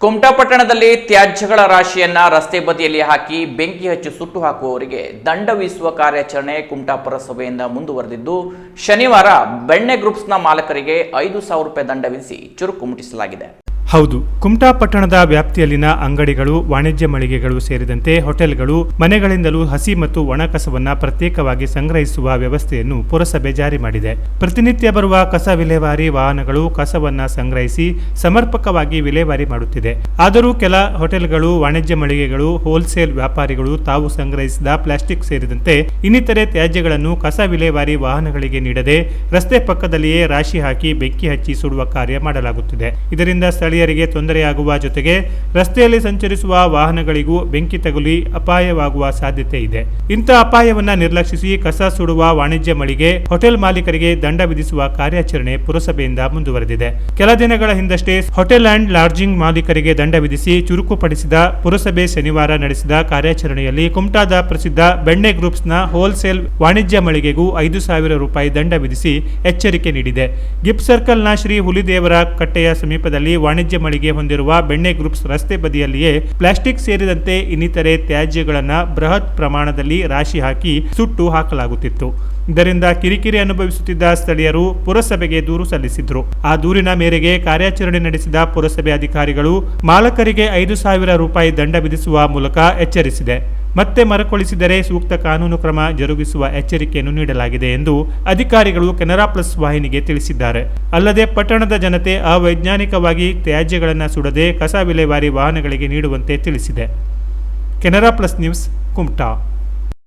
ಕುಮಟಾ ಪಟ್ಟಣದಲ್ಲಿ ತ್ಯಾಜ್ಯಗಳ ರಾಶಿಯನ್ನ ರಸ್ತೆ ಬದಿಯಲ್ಲಿ ಹಾಕಿ ಬೆಂಕಿ ಹಚ್ಚಿ ಸುಟ್ಟು ಹಾಕುವವರಿಗೆ ದಂಡ ವಿಧಿಸುವ ಕಾರ್ಯಾಚರಣೆ ಕುಮಟಾ ಪುರಸಭೆಯಿಂದ ಮುಂದುವರೆದಿದ್ದು, ಶನಿವಾರ ಬೆಣ್ಣೆ ಗ್ರೂಪ್ಸ್ನ ಮಾಲಕರಿಗೆ ಐದು ಸಾವಿರ ರೂಪಾಯಿ ದಂಡ ವಿಧಿಸಿ ಚುರುಕು ಮುಟ್ಟಿಸಲಾಗಿದೆ. ಹೌದು, ಕುಮಟಾ ಪಟ್ಟಣದ ವ್ಯಾಪ್ತಿಯಲ್ಲಿನ ಅಂಗಡಿಗಳು, ವಾಣಿಜ್ಯ ಮಳಿಗೆಗಳು ಸೇರಿದಂತೆ ಹೋಟೆಲ್ಗಳು ಮನೆಗಳಿಂದಲೂ ಹಸಿ ಮತ್ತು ಒಣ ಕಸವನ್ನು ಪ್ರತ್ಯೇಕವಾಗಿ ಸಂಗ್ರಹಿಸುವ ವ್ಯವಸ್ಥೆಯನ್ನು ಪುರಸಭೆ ಜಾರಿ ಮಾಡಿದೆ. ಪ್ರತಿನಿತ್ಯ ಬರುವ ಕಸ ವಿಲೇವಾರಿ ವಾಹನಗಳು ಕಸವನ್ನು ಸಂಗ್ರಹಿಸಿ ಸಮರ್ಪಕವಾಗಿ ವಿಲೇವಾರಿ ಮಾಡುತ್ತಿದೆ. ಆದರೂ ಕೆಲ ಹೋಟೆಲ್ಗಳು, ವಾಣಿಜ್ಯ ಮಳಿಗೆಗಳು, ಹೋಲ್ಸೇಲ್ ವ್ಯಾಪಾರಿಗಳು ತಾವು ಸಂಗ್ರಹಿಸಿದ ಪ್ಲಾಸ್ಟಿಕ್ ಸೇರಿದಂತೆ ಇನ್ನಿತರೆ ತ್ಯಾಜ್ಯಗಳನ್ನು ಕಸ ವಿಲೇವಾರಿ ವಾಹನಗಳಿಗೆ ನೀಡದೆ ರಸ್ತೆ ಪಕ್ಕದಲ್ಲಿಯೇ ರಾಶಿ ಹಾಕಿ ಬೆಂಕಿ ಹಚ್ಚಿ ಸುಡುವ ಕಾರ್ಯ ಮಾಡಲಾಗುತ್ತಿದೆ. ಇದರಿಂದ ಸ್ಥಳೀಯರಿಗೆ ತೊಂದರೆಯಾಗುವ ಜೊತೆಗೆ ರಸ್ತೆಯಲ್ಲಿ ಸಂಚರಿಸುವ ವಾಹನಗಳಿಗೂ ಬೆಂಕಿ ತಗುಲಿ ಅಪಾಯವಾಗುವ ಸಾಧ್ಯತೆ ಇದೆ. ಇಂಥ ಅಪಾಯವನ್ನು ನಿರ್ಲಕ್ಷಿಸಿ ಕಸ ಸುಡುವ ವಾಣಿಜ್ಯ ಮಳಿಗೆ, ಹೋಟೆಲ್ ಮಾಲೀಕರಿಗೆ ದಂಡ ವಿಧಿಸುವ ಕಾರ್ಯಾಚರಣೆ ಪುರಸಭೆಯಿಂದ ಮುಂದುವರೆದಿದೆ. ಕೆಲ ದಿನಗಳ ಹಿಂದಷ್ಟೇ ಹೋಟೆಲ್ ಅಂಡ್ ಲಾಡ್ಜಿಂಗ್ ಮಾಲೀಕರಿಗೆ ದಂಡ ವಿಧಿಸಿ ಚುರುಕುಪಡಿಸಿದ ಪುರಸಭೆ ಶನಿವಾರ ನಡೆಸಿದ ಕಾರ್ಯಾಚರಣೆಯಲ್ಲಿ ಕುಮಟಾದ ಪ್ರಸಿದ್ಧ ಬೆಣ್ಣೆ ಗ್ರೂಪ್ಸ್ನ ಹೋಲ್ಸೇಲ್ ವಾಣಿಜ್ಯ ಮಳಿಗೆಗೂ ಐದು ಸಾವಿರ ರೂಪಾಯಿ ದಂಡ ವಿಧಿಸಿ ಎಚ್ಚರಿಕೆ ನೀಡಿದೆ. ಗಿಫ್ಟ್ ಸರ್ಕಲ್ನ ಶ್ರೀ ಹುಲಿದೇವರ ಕಟ್ಟೆಯ ಸಮೀಪದಲ್ಲಿ ವಾಣಿಜ್ಯ ಮಳಿಗೆ ಹೊಂದಿರುವ ಬೆಣ್ಣೆ ಗ್ರೂಪ್ಸ್ ರಸ್ತೆ ಬದಿಯಲ್ಲಿಯೇ ಪ್ಲಾಸ್ಟಿಕ್ ಸೇರಿದಂತೆ ಇನ್ನಿತರೆ ತ್ಯಾಜ್ಯಗಳನ್ನು ಬೃಹತ್ ಪ್ರಮಾಣದಲ್ಲಿ ರಾಶಿ ಹಾಕಿ ಸುಟ್ಟು ಹಾಕಲಾಗುತ್ತಿತ್ತು. ಇದರಿಂದ ಕಿರಿಕಿರಿ ಅನುಭವಿಸುತ್ತಿದ್ದ ಸ್ಥಳೀಯರು ಪುರಸಭೆಗೆ ದೂರು ಸಲ್ಲಿಸಿದ್ರು. ಆ ದೂರಿನ ಮೇರೆಗೆ ಕಾರ್ಯಾಚರಣೆ ನಡೆಸಿದ ಪುರಸಭೆ ಅಧಿಕಾರಿಗಳು ಮಾಲಕರಿಗೆ ಐದು ಸಾವಿರ ರೂಪಾಯಿ ದಂಡ ವಿಧಿಸುವ ಮೂಲಕ ಎಚ್ಚರಿಸಿದೆ. ಮತ್ತೆ ಮರುಕಳಿಸಿದರೆ ಸೂಕ್ತ ಕಾನೂನು ಕ್ರಮ ಜರುಗಿಸುವ ಎಚ್ಚರಿಕೆಯನ್ನು ನೀಡಲಾಗಿದೆ ಎಂದು ಅಧಿಕಾರಿಗಳು ಕೆನರಾ ಪ್ಲಸ್ ವಾಹಿನಿಗೆ ತಿಳಿಸಿದ್ದಾರೆ. ಅಲ್ಲದೆ ಪಟ್ಟಣದ ಜನತೆ ಅವೈಜ್ಞಾನಿಕವಾಗಿ ತ್ಯಾಜ್ಯಗಳನ್ನು ಸುಡದೆ ಕಸ ವಿಲೇವಾರಿ ವಾಹನಗಳಿಗೆ ನೀಡುವಂತೆ ತಿಳಿಸಿದೆ. Canara plus news, Kumta.